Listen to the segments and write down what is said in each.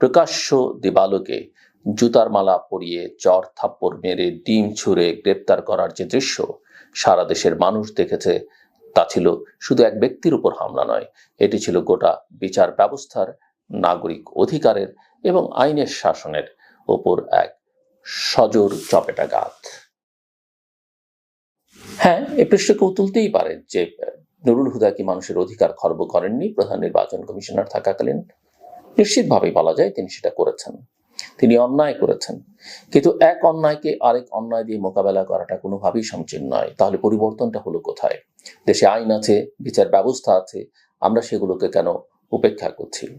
প্রকাশ্য দিবালোকে জুতার মালা পরিয়ে চর থাপ্পড় মেরে ডিম ছুঁড়ে গ্রেপ্তার করার যে দৃশ্য, সারা দেশের মানুষ দেখেছে, তা ছিল শুধু এক ব্যক্তির উপর হামলা নয়, এটি ছিল গোটা বিচার ব্যবস্থার নাগরিক অধিকারের এবং আইনের শাসনের ওপর এক সজোর চপেটাঘাত। হ্যাঁ এ প্রশ্ন কেউ তুলতেই পারে যে নুরুল হুদা কি মানুষের অধিকার খর্ব করেননি? প্রধান নির্বাচন কমিশনার থাকাকালীন নিশ্চিতভাবেই বলা যায় তিনি সেটা করেছেন। তিনি অন্যায় করেছেন। কিন্তু এক অন্যায়কে আরেক অন্যায় দিয়ে মোকাবেলা করাটা কোনোভাবেই সমীচীন নয়। তাহলে পরিবর্তনটা হলো কোথায়? দেশে আইন আছে, বিচার ব্যবস্থা আছে, আমরা সেগুলোকে কেন উপেক্ষা করছি?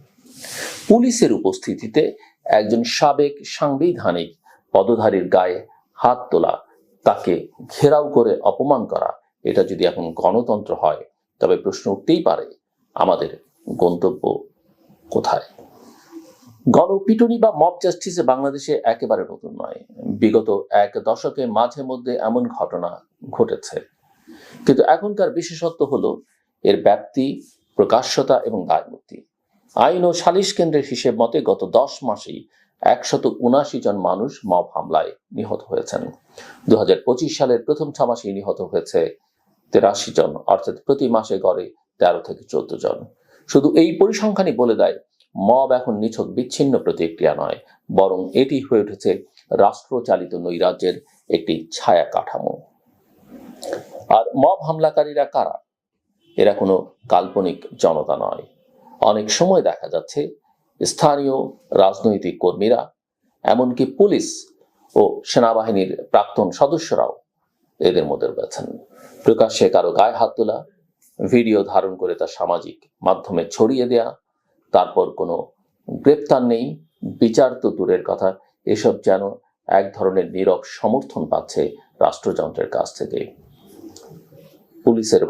পুলিশের উপস্থিতিতে একজন সাবেক সাংবিধানিক পদধারীর গায়ে হাত তোলা, তাকে ঘেরাও করে অপমান করা, এটা যদি এখন গণতন্ত্র হয়, তবে প্রশ্ন উঠতেই পারে, আমাদের গন্তব্য কোথায়? গণপিটুনি বা মব জাস্টিসে বাংলাদেশে একেবারে নতুন নয়। বিগত এক দশকে মাঝে মধ্যে এমন ঘটনা ঘটেছে। কিন্তু এখনকার বিশেষত্ব হলো এর ব্যাপ্তি, প্রকাশ্যতা এবং দায়মুক্তি। আইন ও সালিশ কেন্দ্রের হিসেব মতে গত দশ মাসেই একশত উনাশি জন মানুষ মব হামলায় নিহত হয়েছেন। দু হাজার পঁচিশ সালের প্রথম ছ মাসেই নিহত হয়েছে তেরাশি জন, অর্থাৎ প্রতি মাসে গড়ে তেরো থেকে চোদ্দ জন। শুধু এই পরিসংখ্যানই বলে দেয়, মব এখন নিছক বিচ্ছিন্ন প্রতিক্রিয়া নয়, বরং এটি হয়ে উঠেছে রাষ্ট্রচালিত নৈরাজ্যের একটি ছায়া কাঠামো আর মব হামলাকারীরা কারা? এরা কোনো কাল্পনিক জনতা নয়। অনেক সময় দেখা যাচ্ছে স্থানীয় রাজনৈতিক কর্মীরা, এমনকি পুলিশ ও সেনাবাহিনীর প্রাক্তন সদস্যরাও এদের মধ্যে রয়েছেন। প্রকাশ্যে কারও গায়ে হাত তোলা ভিডিও ধারণ করে তা সামাজিক মাধ্যমে ছড়িয়ে দেয়া, তারপর কোনো গ্রেপ্তার নেই। বিচার তো দূরের কথা, এসব যেন এক ধরনের নীরব সমর্থন পাচ্ছে রাষ্ট্রযন্ত্রের কাছ থেকে। পুলিশের